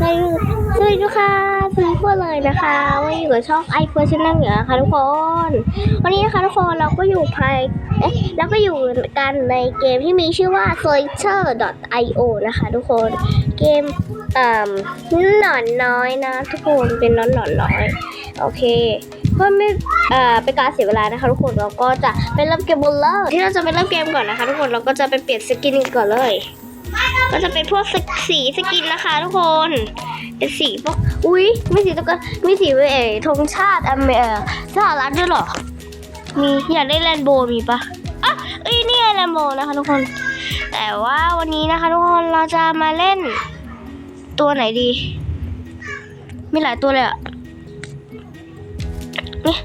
สวัสดีสวัสดีค่ะสวัสดีทุกเลยนะคะวันนี้อยู่กับช่องไอเฟิร์ชแนลเหนือนะคะทุกคน วันนี้นะคะทุกคนเราก็อยู่ภายเอ๊ะเราก็อยู่กันในเกมที่มีชื่อว่า solitaire.io นะคะทุกคน เกมเอ่อหนอนน้อยนะ ทุกคนเป็นนอนหนอนน้อย โอเคเพื่อไม่เอ่อเป็นการเสียเวลานะคะทุกคนเราก็จะไปเริ่มเกมบนเลยที่เราจะไปเริ่มเกมก่อนนะคะ ทุกคนเราก็จะไปเปลี่ยนสกินกันก่อนเลย ก็จะเป็นพวกสีสกินนะคะทุกคนเป็นสีพวกอุ้ยไม่สีตุ๊กตามีสีเออธงชาติอเมริกาสหรัฐด้วยหรอ มีอยากได้แรนโบมีปะอะเอ้ยนี่แรนโบนะคะทุกคน แต่ว่าวันนี้นะคะทุกคนเราจะมาเล่น ตัวไหนดี มีหลายตัวเลยอะนี่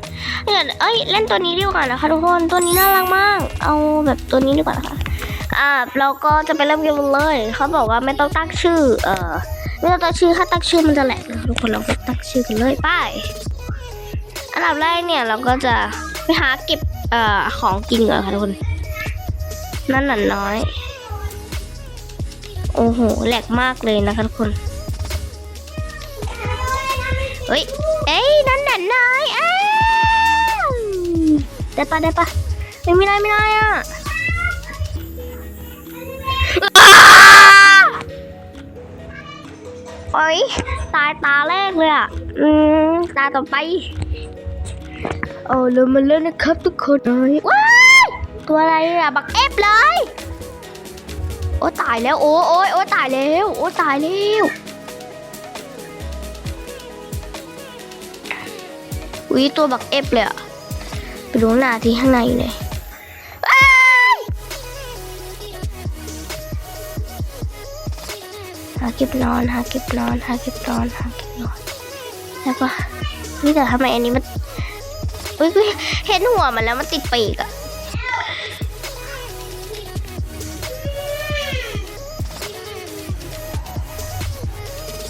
เนี่ยเอ้ยเล่นตัวนี้ดีกว่านะคะทุกคนตัวนี้น่ารักมาก เอาแบบตัวนี้ดีกว่านะคะ อ่าเราก็จะไปเริ่มเกมเลย เขาบอกว่าไม่ต้องตั้งชื่อ เออไม่ต้องตั้งชื่อถ้าตั้งชื่อมันจะแหลกทุกคนเราไปตั้งชื่อกันเลยไปอันดับแรกเนี่ยเราก็จะไปหาเก็บเอ่อของกินก่อนค่ะทุกคนนั่นน่ะน้อย โอ้โหแหลกมากเลยนะคะทุกคนเฮ้ยเอ้ยนั่นน่ะน้อยอ้าวได้ปะได้ปะไม่ไม่ได้ไม่ได้อะ โอ๊ยตายตาแรกเลยอะ อืม ตาต่อไปโอ้เรามาเล่นนะครับทุกคนเอ้ยว้ายตัวอะไรอะ บักเอฟเลย โอ้ตายแล้ว โอ้โอ้ยโอ้ตายแล้ว โอ้ตายแล้วอุ้ยตัวบักเอฟเลยอะ ไปดูหน้าที่ข้างในเลย เก็บนอนหาเก็บนอนหาเก็บนอนหาเก็บนอนแล้วก็นี่แต่ทำไมอันนี้มันอุ้ยเห็นหัวมันแล้วมันติดปีกอะ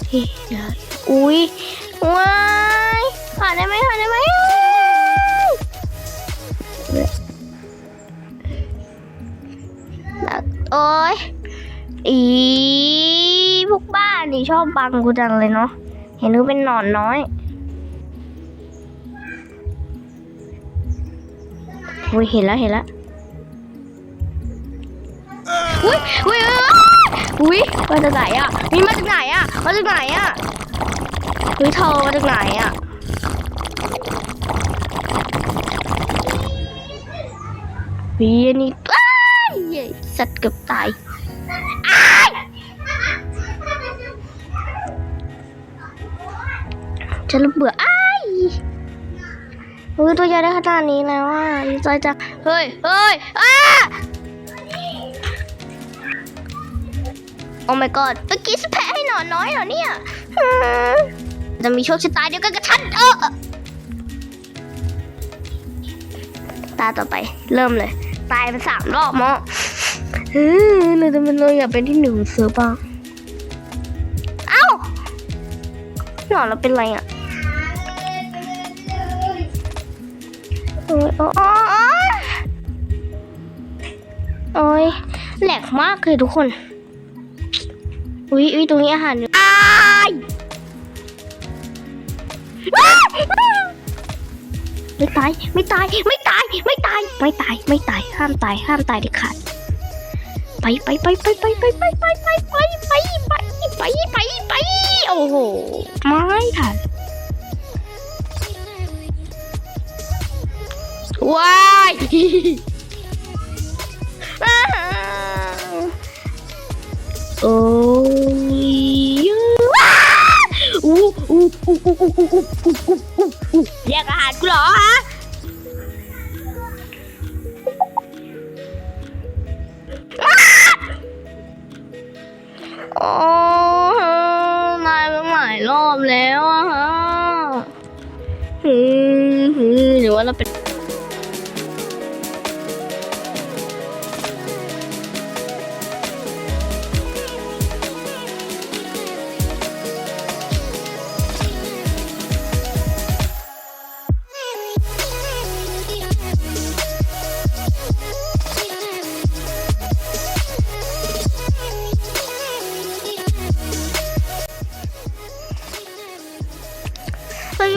เฮ้ยได้อุ้ยว้ายผ่านได้ไหมผ่านได้ไหมโอ้ยอี กบ้านนี่ชอบบังกูจังเลยเนาะเห็นว่าเป็นหนอนน้อยอุ้ยเห็นแล้วเห็นแล้วอุ้ยอุ้ยอุ้ยมาจากไหนอะมีมาจากไหนอะมาจากไหนอะอุ้ยเธอมาจากไหนอะวีอันนี่อ้ายเย้สัตว์เกือบตาย ฉันเบื่ออ้ายอุ้ยตัวใหญ่ได้ขนาดนี้แล้วอะดีใจจังเฮ้ยเฮ้ยอ้าโอ้ my god เมื่อกี้สแพะให้หนอนน้อยเหรอเนี่ย จะมีโชคชะตาเดียวกันกับฉันเออตาต่อไป เริ่มเลย ตายไปสามรอบมั้งเฮ้ยเราจะเป็นเราอยากเป็นที่หนึ่งเสือบ้างเอ้าหนอนเราเป็นไรอะ โอ้ยโอ้ยโอ้ยโอ้ยแหลกมากเลยทุกคน อุ้ยอุ้ยตรงนี้อาหารอยู่อ้ายไม่ตาย ไม่ตาย ไม่ตาย ไม่ตาย ไม่ตาย ไม่ตาย ห้ามตาย ห้ามตายเด็ดขาด ไปไปไปไปไปไปไปไปไปไปไปไปไปไปไปโอ้โห ไม่ทัน ว้ายอ้าวโอ้ยว้าอู้อู้อู้อู้อู้อู้อู้อู้อู้อู้อู้แยกอาหารกูเหรอฮะอ้าโอ้นายมาหลายรอบแล้วอะฮะหืมหืมหรือว่าเราเป็น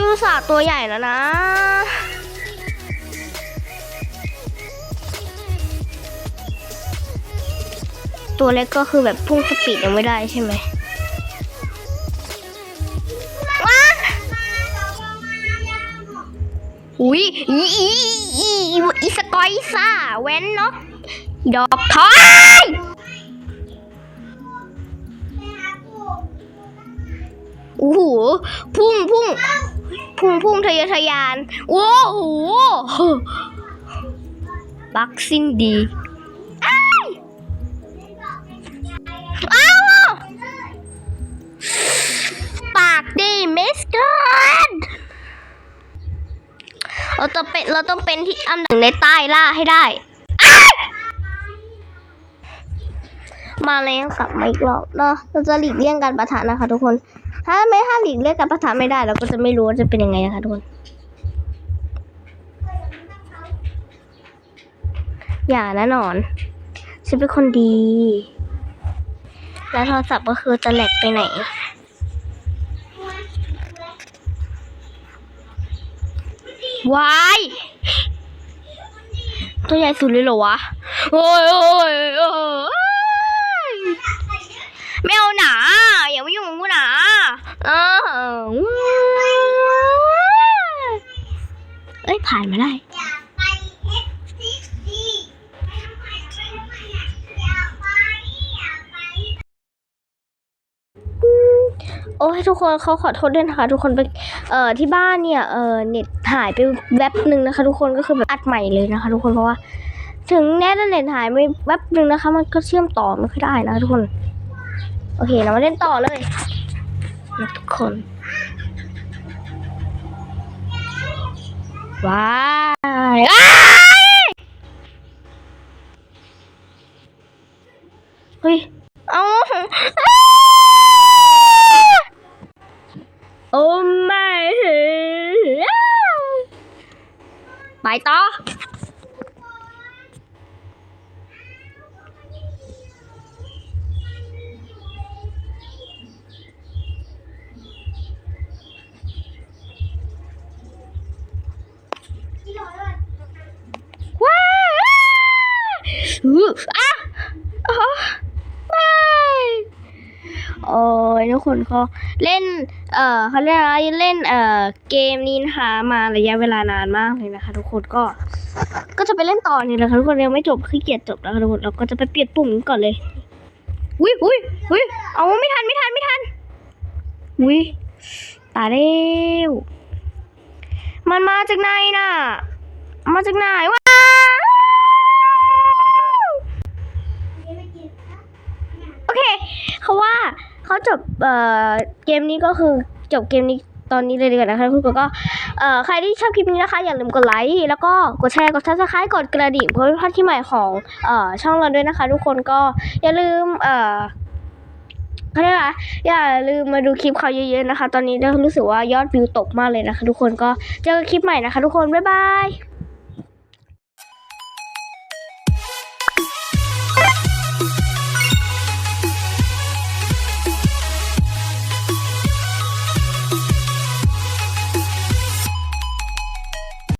อุตส่าตัวใหญ่แล้วนะตัวเล็กก็คือแบบพุ่งสปีดยังไม่ได้ใช่ไหมว้าอุ้ยอีอีอีอีอีสกอยซ่าแว้นเนาะดอกทอยโอ้โหพุ่งพุ่ง พุ่งพุ่งทะเยอทะยาน โอ้โหบักซินดีอ้ายอ้าวปากดีมิสเตอร์เราต้องเป็นเราต้องเป็นที่อันหนึ่งในใต้ล่าให้ได้ มาแล้วกลับมาอีกรอบเนาะเราจะหลีกเลี่ยงการประทะนะคะทุกคน ถ้าไม่ถ้าหลีกเลี่ยงการประทะไม่ได้ เราก็จะไม่รู้ว่าจะเป็นยังไงนะคะทุกคน อย่านะนอน ฉันเป็นคนดี แล้วโทรศัพท์ก็คือจะแหลกไปไหนวายตัวใหญ่สุดเลยเหรอวะ โอ้ยโอ้ยโอ้ยไม่เอาหนา เออเอ้ยผ่านมาได้ โอ้ยทุกคนเขาขอโทษด้วยนะคะ ทุกคนไปเอ่อที่บ้านเนี่ยเอ่อเน็ตหายไปแวบหนึ่งนะคะ ทุกคนก็คือแบบอัดใหม่เลยนะคะ ทุกคนเพราะว่า ถึงแน่เน็ตหายไปแวบหนึ่งนะคะ มันก็เชื่อมต่อไม่ค่อยได้นะคะทุกคน โอเคเรามาเล่นต่อเลย นะทุกคน ว้ายเฮ้ย เอาโอ้ไม่ไปต่อ อู้อะอ๋อว้ายโอ้ยทุกคนก็เล่น เอ่อเขาเรียกอะไรเล่น เอ่อ เกมนี้นะคะมาระยะเวลานานมากเลยนะคะ ทุกคนก็ ก็จะไปเล่นต่อนี่แหละค่ะทุกคนยังไม่จบขี้เกียจจบแล้วค่ะทุกคนเราก็จะไปเปลี่ยนปุ่มก่อนเลยอุ้ยอุ้ยอุ้ยเอาไม่ทันไม่ทันไม่ทันอุ้ยตายแล้วมันมาจากไหนน่ะ มาจากไหนวะ เขาะว่าเขาจบเอ่อเกมนี้ก็คือจบเกมนี้ตอนนี้เลยดีกว่านะคะทุกคนก็เอ่อใครที่ชอบคลิปนี้นะคะ อย่าลืมกดไลค์แล้วก็กดแชร์กดซับสไครต์กดกระดิ่งเพื่อไม่พลาดที่ใหม่ของเอ่อช่องเราด้วยนะคะ ทุกคนก็อย่าลืมเอ่อเขาเรียกว่าอย่าลืมมาดูคลิปเขาเยอะๆนะคะ ตอนนี้เรารู้สึกว่ายอดวิวตกมากเลยนะคะ ทุกคนก็เจอกันคลิปใหม่นะคะ ทุกคนบ๊ายบาย